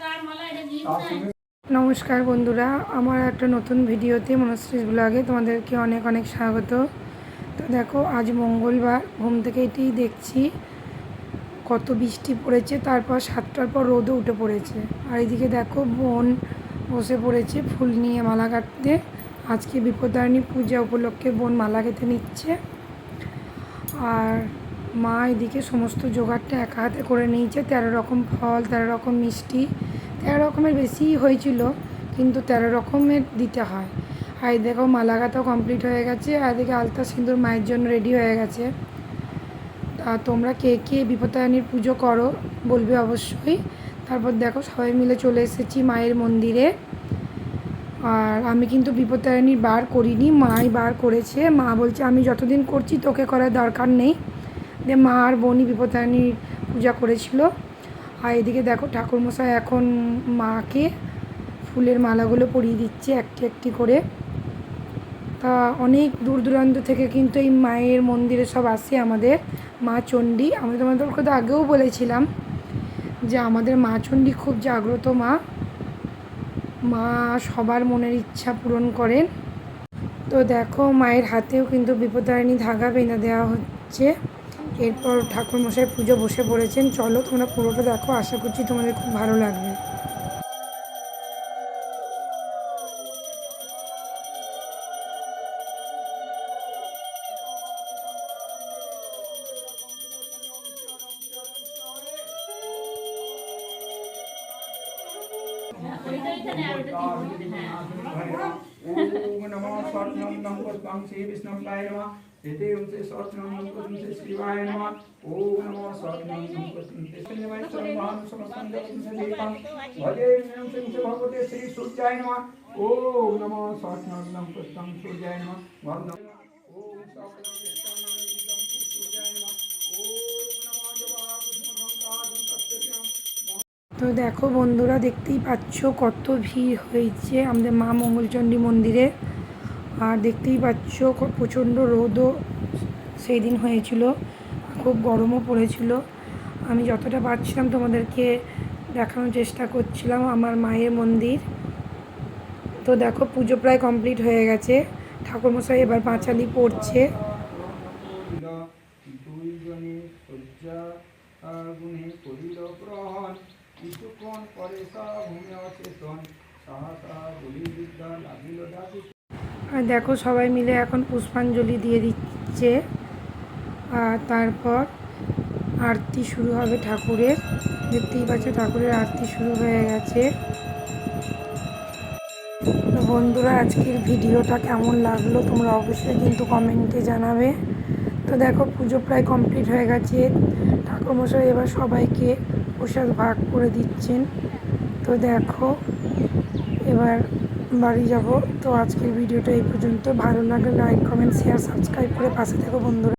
কার। এটা নমস্কার বন্ধুরা আমার একটা নতুন ভিডিওতে মনশ্রীস ব্লগে তোমাদেরকে অনেক অনেক স্বাগত। তো দেখো আজ মঙ্গলবার ঘুম থেকে এটাই দেখছি কত বৃষ্টি পড়েছে তারপর সাতটার পর রোদও উঠে পড়েছে। আর এদিকে দেখো বোন বসে পড়েছে ফুল নিয়ে মালা কাটতে। আজকে বিপদারণী পূজা উপলক্ষে বোন মালা কেটে নিচ্ছে। আর মা এদিকে সমস্ত জোগাড়টা একা হাতে করে নিয়েছে। তেরো রকম ফল, তেরো রকম মিষ্টি, তেরো রকমের বেশিই হয়েছিল, কিন্তু তেরো রকমের দিতে হয়। আর দেখো মালাগাথাও কমপ্লিট হয়ে গেছে, আর এদিকে আলতা সিঁদুর মায়ের জন্য রেডি হয়ে গেছে। তা তোমরা কে কে বিপত্তায়নীর পুজো করো বলবে অবশ্যই। তারপর দেখো সবাই মিলে চলে এসেছি মায়ের মন্দিরে। আর আমি কিন্তু বিপত্তায়নীর বার করিনি, মাই বার করেছে। মা বলছে, আমি যতদিন করছি তোকে করার দরকার নেই। দিয়ে মা আর বনি বিপত্তায়নীর পূজা করেছিল। আর এদিকে দেখো ঠাকুরমশাই এখন মাকে ফুলের মালাগুলো পরিয়ে দিচ্ছে একটি একটি করে। তা অনেক দূর দূরান্ত থেকে কিন্তু এই মায়ের মন্দিরে সব আসে আমাদের মা চণ্ডী। আমি তোমাদের কথা আগেও বলেছিলাম যে আমাদের মা চণ্ডী খুব জাগ্রত মা। মা সবার মনের ইচ্ছা পূরণ করেন। তো দেখো মায়ের হাতেও কিন্তু বিপদারিণী ধাগা বেঁধে দেওয়া হচ্ছে। এরপর ঠাকুরমশাই পুজো বসে পড়েছেন। চলো তোমরা পুরোটা দেখো, আশা করছি তোমাদের খুব ভালো লাগবে। হ্যাঁ ओम नमो स्वात्मं नमः पुष्पं श्री विष्णुपाय नमः एते उनसे स्वात्मं नमः उनसे शिवाय नमः ओम नमो स्वात्मं नमः श्री शिवाय सर्वं समस्तं जगतं दीपं भजे नमः श्री भगवते श्री सूर्याय नमः ओम नमो स्वात्मं नमः पुष्पं सूर्याय नमः ओम स्वात्मं তো দেখো বন্ধুরা, দেখতেই পাচ্ছ কত ভিড় হয়েছে আমাদের মা মঙ্গলচণ্ডী মন্দিরে। আর দেখতেই পাচ্ছ প্রচণ্ড রোদও সেই দিন হয়েছিল, খুব গরমও পড়েছিল। আমি যতটা পারছিলাম তোমাদেরকে দেখানোর চেষ্টা করছিলাম আমার মায়ের মন্দির। তো দেখো পুজো প্রায় কমপ্লিট হয়ে গেছে, ঠাকুরমশাই এবার পাঁচালি পড়ছে। দুইজনে গুণে করিল গ্রহণ। কিছুক্ষণ পরে দেখো সবাই মিলে এখন পুষ্পাঞ্জলি দিয়ে দিচ্ছে। আর তারপর আরতি শুরু হবে ঠাকুরের। দেখতেই পাচ্ছ ঠাকুরের আরতি শুরু হয়ে গেছে। তো বন্ধুরা, আজকের ভিডিওটা কেমন লাগল তোমরা অবশ্যই কিন্তু কমেন্টে জানাবে। তো দেখো পুজো প্রায় কমপ্লিট হয়ে গেছে। ঠাকুরমশাই এবার সবাইকে প্রসাদ ভাগ করে দিচ্ছেন। তো দেখো, এবার বাড়ি যাব। তো আজকের ভিডিওটা এই পর্যন্ত। ভালো লাগলে লাইক কমেন্ট শেয়ার সাবস্ক্রাইব করে পাশে থেকো বন্ধুরা।